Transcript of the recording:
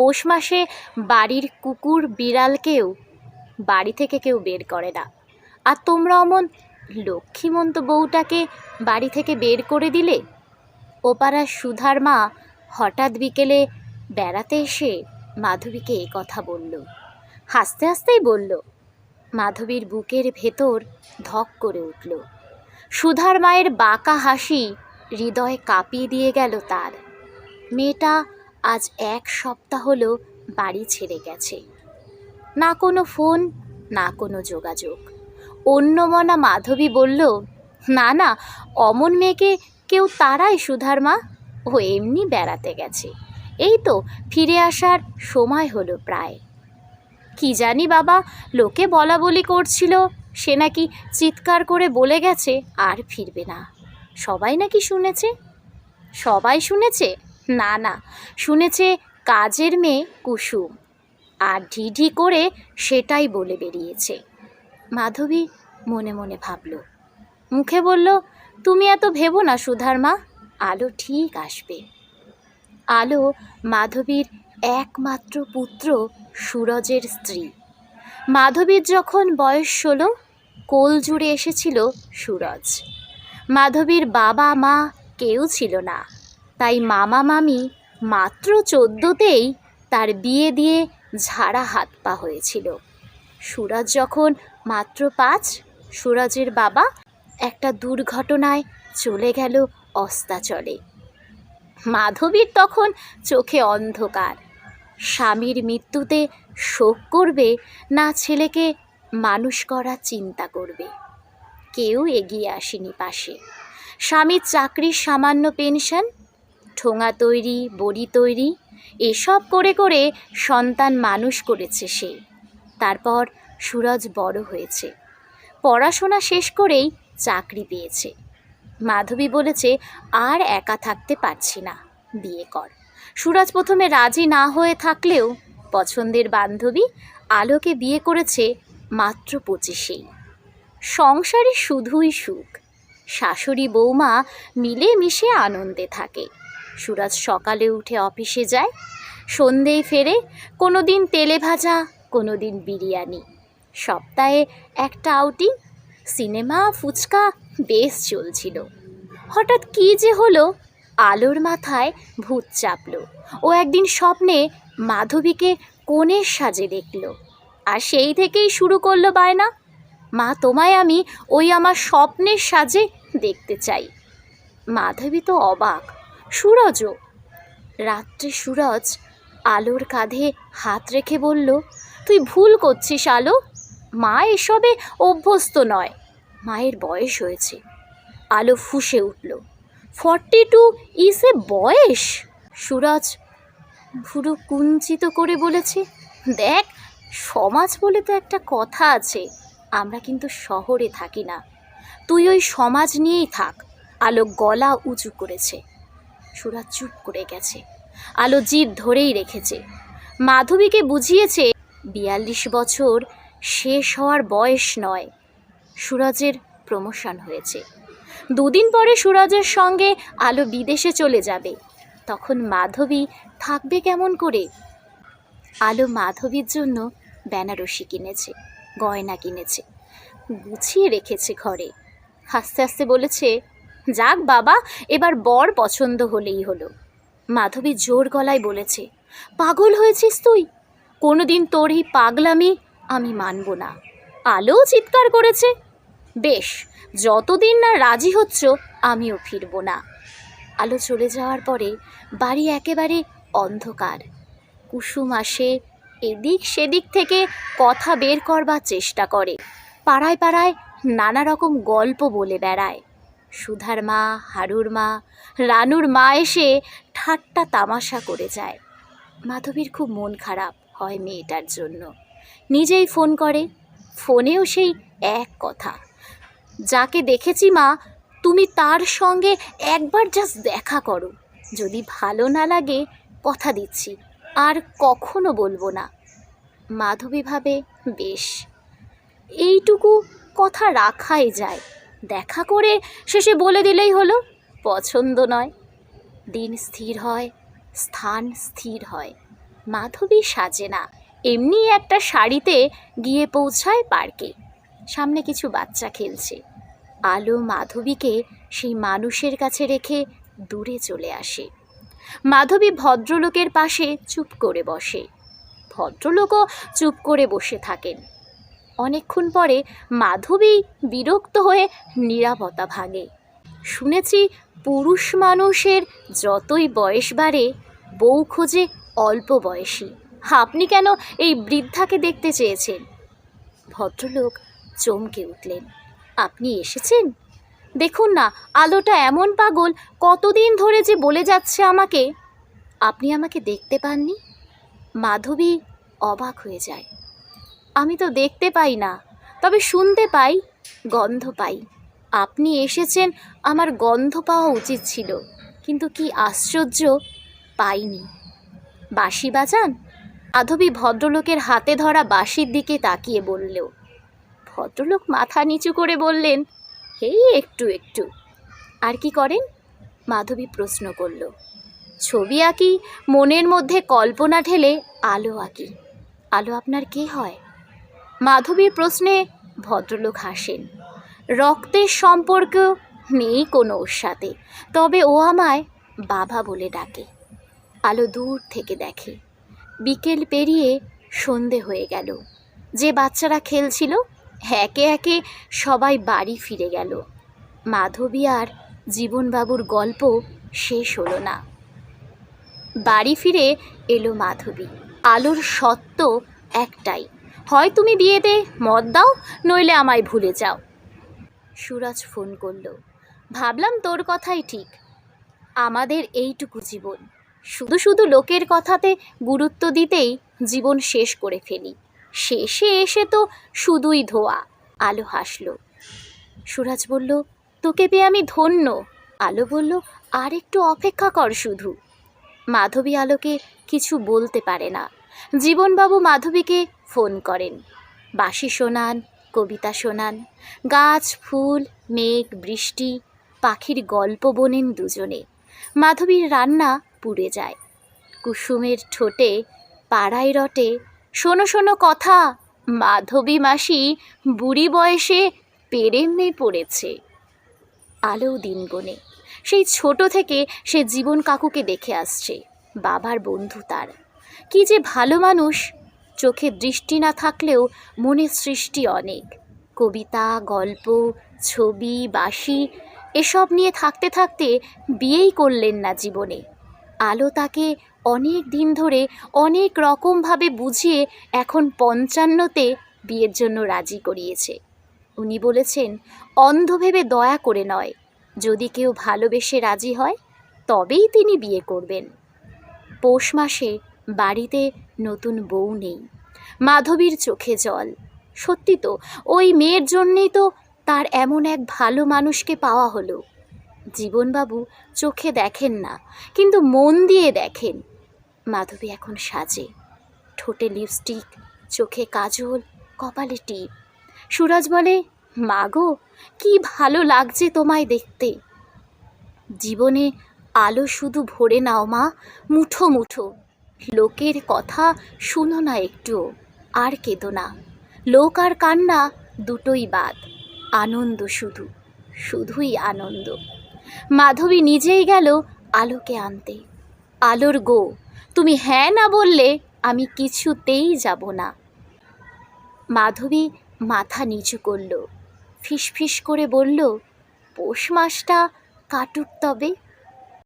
পৌষ মাসে বাড়ির কুকুর বিড়ালকেও বাড়ি থেকে কেউ বের করে না। আর তোমরা অমন লক্ষ্মীমন্ত বউটাকে বাড়ি থেকে বের করে দিলে? ওপাড়ার সুধার মা হঠাৎ বিকেলে বেড়াতে এসে মাধবীকে এ কথা বলল। হাসতে হাসতেই বলল, মাধবীর বুকের ভেতর ধক করে উঠল। সুধার মায়ের বাঁকা হাসি হৃদয় কাঁপিয়ে দিয়ে গেল তার। মেয়েটা আজ এক সপ্তাহ হলো বাড়ি ছেড়ে গেছে। না কোনো ফোন, না কোনো যোগাযোগ। অন্যমনা মাধবী বলল, না না, অমন মেয়েকে কেউ তারাই সুধার মা। ও এমনি বেড়াতে গেছে। এই তো ফিরে আসার সময় হলো প্রায়। কি জানি বাবা, লোকে বলা বলি করছিল, সে নাকি চিৎকার করে বলে গেছে আর ফিরবে না। সবাই নাকি শুনেছে? সবাই শুনেছে? না না, শুনেছে কাজের মেয়ে কুসুম। আর ঢিঢি করে সেটাই বলে বেরিয়েছে। মাধবী মনে মনে ভাবল, মুখে বলল, তুমি এত ভেবো না সুধার মা, আলো ঠিক আসবে। আলো মাধবীর একমাত্র পুত্র সুরজের স্ত্রী। মাধবীর যখন বয়স ষোলো, কোল জুড়ে এসেছিল সুরজ। মাধবীর বাবা মা কেউ ছিল না। তাই মামা মামি মাত্র চোদ্দোতেই তার বিয়ে দিয়ে ঝাড়া হাত পা হয়েছিল। সুরজ যখন মাত্র পাঁচ, সুরজের বাবা একটা দুর্ঘটনায় চলে গেল অস্তাচলে। মাধবীর তখন চোখে অন্ধকার। স্বামীর মৃত্যুতে শোক করবে না ছেলেকে মানুষ করার চিন্তা করবে। কেউ এগিয়ে আসেনি পাশে। স্বামীর চাকরির সামান্য পেনশন ঠোঙা তৈরি, বড়ি তৈরি, এসব করে করে সন্তান মানুষ করেছে সে। তারপর সুরজ বড় হয়েছে। পড়াশোনা শেষ করেই চাকরি পেয়েছে। মাধবী বলেছে, আর একা থাকতে পারছি না, বিয়ে কর। সুরজ প্রথমে রাজি না হয়ে থাকলেও পছন্দের বান্ধবী আলোকে বিয়ে করেছে মাত্র পঁচিশেই। সংসারে শুধুই সুখ। শাশুড়ি, বৌমা মিলে মিশে আনন্দে থাকে। সুরজ সকালে উঠে অফিসে যায়। সন্ধেয় ফেরে কোনো দিন তেলে ভাজা কোনো দিন বিরিয়ানি। সপ্তাহে একটা আউটিং সিনেমা ফুচকা, বেশ চলছিল। হঠাৎ কী যে হলো, আলোর মাথায় ভূত চাপল। ও একদিন স্বপ্নে মাধবীকে কোণের সাজে দেখল। আর সেই থেকেই শুরু করল বায়না। মা, তোমায় আমি ওই আমার স্বপ্নের সাজে দেখতে চাই। মাধবী তো অবাক। সুরজও রাত্রে সুরজ আলোর কাঁধে হাত রেখে বলল, তুই ভুল করছিস, আলো। মা এসবে অভ্যস্ত নয়। মায়ের বয়স হয়েছে আলো ফুঁসে উঠল। ফর্টি টু ইস এ বয়স সুরজ ভুরু কুঞ্চিত করে বলেছে, দেখ, সমাজ বলে তো একটা কথা আছে। আমরা কিন্তু শহরে থাকি না। তুই ওই সমাজ নিয়েই থাক আলো গলা উঁচু করেছে। সুরাজ চুপ করে গেছে। আলো জিদ ধরেই রেখেছে। মাধবীকে বুঝিয়েছে, বিয়াল্লিশ বছর শেষ হওয়ার বয়স নয়। সুরজের প্রমোশন হয়েছে। দুদিন পরে সুরজের সঙ্গে আলো বিদেশে চলে যাবে। তখন মাধবী থাকবে কেমন করে? আলো মাধবীর জন্য বেনারসি কিনেছে, গয়না কিনেছে, গুছিয়ে রেখেছে ঘরে। হাসতে হাসতে বলেছে যাক বাবা, এবার বর পছন্দ হলেই হলো। মাধবী জোর গলায় বলেছে, পাগল হয়েছিস তুই? কোনোদিন তোর এই পাগলামি আমি মানব না। আলোও চিৎকার করেছে, বেশ, যতদিন না রাজি হচ্ছ, আমিও ফিরব না। আলো চলে যাওয়ার পরে বাড়ি একেবারে অন্ধকার। কুসুম আসে, এদিক সেদিক থেকে কথা বের করবার চেষ্টা করে। পাড়ায় পাড়ায় নানা রকম গল্প বলে বেড়ায়। সুধার মা, হারুর মা, রানুর মা এসে ঠাট্টা তামাশা করে যায়। মাধবীর খুব মন খারাপ হয় মেয়েটার জন্য। নিজেই ফোন করে। ফোনেও সেই এক কথা। যাকে দেখেছি মা, তুমি তার সঙ্গে একবার জাস্ট দেখা করো। যদি ভালো না লাগে, কথা দিচ্ছি। আর কখনো বলব না। মাধবী ভাবে, বেশ। এইটুকু কথা রাখাই যায়। দেখা করে শেষে বলে দিলেই হলো, পছন্দ নয়। দিন স্থির হয়, স্থান স্থির হয়। মাধবী সাজে না, এমনি একটা শাড়িতে গিয়ে পৌঁছায় পার্কে। সামনে কিছু বাচ্চা খেলছে। আলো মাধবীকে সেই মানুষের কাছে রেখে দূরে চলে আসে। মাধবী ভদ্রলোকের পাশে চুপ করে বসে। ভদ্রলোকও চুপ করে বসে থাকেন। অনেকক্ষণ পরে মাধবী বিরক্ত হয়ে নিরাপত্তা ভাঙে। শুনেছি পুরুষ মানুষের যতই বয়স বাড়ে, বউ খোঁজে অল্প বয়সী। আপনি কেন এই বৃদ্ধাকে দেখতে চেয়েছেন? ভদ্রলোক চমকে উঠলেন। আপনি এসেছেন? দেখুন না, আলোটা এমন পাগল, কতদিন ধরে যে বলে যাচ্ছে আমাকে। আপনি আমাকে দেখতে পাননি? মাধবী অবাক হয়ে যায়। আমি তো দেখতে পাই না, তবে শুনতে পাই, গন্ধ পাই। আপনি এসেছেন, আমার গন্ধ পাওয়া উচিত ছিল, কিন্তু কি আশ্চর্য, পাইনি। বাঁশি বাজান? মাধবী ভদ্রলোকের হাতে ধরা বাঁশির দিকে তাকিয়ে বলল, ভদ্রলোক মাথা নিচু করে বললেন এই একটু একটু। আর কি করেন? মাধবী প্রশ্ন করল, ছবি আঁকি, মনের মধ্যে কল্পনা ঠেলে আলো আঁকি। আলো আপনার কে হয়? মাধবীর প্রশ্নে ভদ্রলোক হাসেন। রক্তের সম্পর্ক নেই কোনো ওর সাথে, তবে ও আমায় বাবা বলে ডাকে। আলো দূর থেকে দেখে। বিকেল পেরিয়ে সন্ধে হয়ে গেল। যে বাচ্চারা খেলছিল, একে একে সবাই বাড়ি ফিরে গেল। মাধবী আর জীবনবাবুর গল্প শেষ হলো না। বাড়ি ফিরে এলো মাধবী। আলোর সত্য একটাই। হয় তুমি বিয়েতে, মদ দাও, নইলে আমায় ভুলে যাও। সুরাজ ফোন করল, ভাবলাম তোর কথাই ঠিক। আমাদের এইটুকু জীবন। শুধু শুধু লোকের কথাতে গুরুত্ব দিতেই জীবন শেষ করে ফেলি। শেষে এসে তো শুধুই ধোয়া। আলো হাসল। সুরাজ বলল, তোকে পেয়ে আমি ধন্য। আলো বলল, আর একটু অপেক্ষা কর শুধু। মাধবী আলোকে কিছু বলতে পারে না। জীবনবাবু মাধবীকে ফোন করেন। বাঁশি শোনান, কবিতা শোনান, গাছ, ফুল, মেঘ, বৃষ্টি, পাখির গল্প বোনেন দুজনে। মাধবীর রান্না পুড়ে যায়। কুসুমের ঠোঁটে পাড়ায় রটে, শোনো শোনো কথা, মাধবী মাসি বুড়ি বয়সে পেরেমে পড়েছে। আলো দিন বনে, সেই ছোট থেকে সে জীবন কাকুকে দেখে আসছে, বাবার বন্ধু তার। কি যে ভালো মানুষ চোখে দৃষ্টি না থাকলেও মনে সৃষ্টি অনেক। কবিতা, গল্প, ছবি, বাঁশি, এসব নিয়ে থাকতে থাকতে বিয়েই করলেন না জীবনে। আলো তাকে অনেক দিন ধরে অনেক রকমভাবে বুঝিয়ে এখন পঞ্চান্নতে বিয়ের জন্য রাজি করিয়েছে। উনি বলেছেন অন্ধ ভেবে দয়া করে নয়। যদি কেউ ভালোবেসে রাজি হয়, তবেই তিনি বিয়ে করবেন। পৌষ মাসে বাড়িতে নতুন বউ নেই। মাধবীর চোখে জল। সত্যি তো, ওই মেয়ের জন্যেই তো তার এমন এক ভালো মানুষকে পাওয়া হলো। জীবনবাবু চোখে দেখেন না, কিন্তু মন দিয়ে দেখেন। মাধবী এখন সাজে। ঠোঁটে লিপস্টিক চোখে কাজল, কপালে টিপ। সুরাজ বলে মাগো কি ভালো লাগছে তোমায় দেখতে। জীবনে আলো শুধু ভরে নাও মা, মুঠো মুঠো। লোকের কথা শুনো না একটু, আর কেঁদো না। লোক আর কান্না দুটোই বাদ, আনন্দ শুধু, শুধুই আনন্দ। মাধবী নিজেই গেল আলোকে আনতে। আলোর গো, তুমি হ্যাঁ না বললে আমি কিছুতেই যাব না। মাধবী মাথা নিচু করল, ফিসফিস করে বলল, পৌষ মাসটা কাটুক তবে।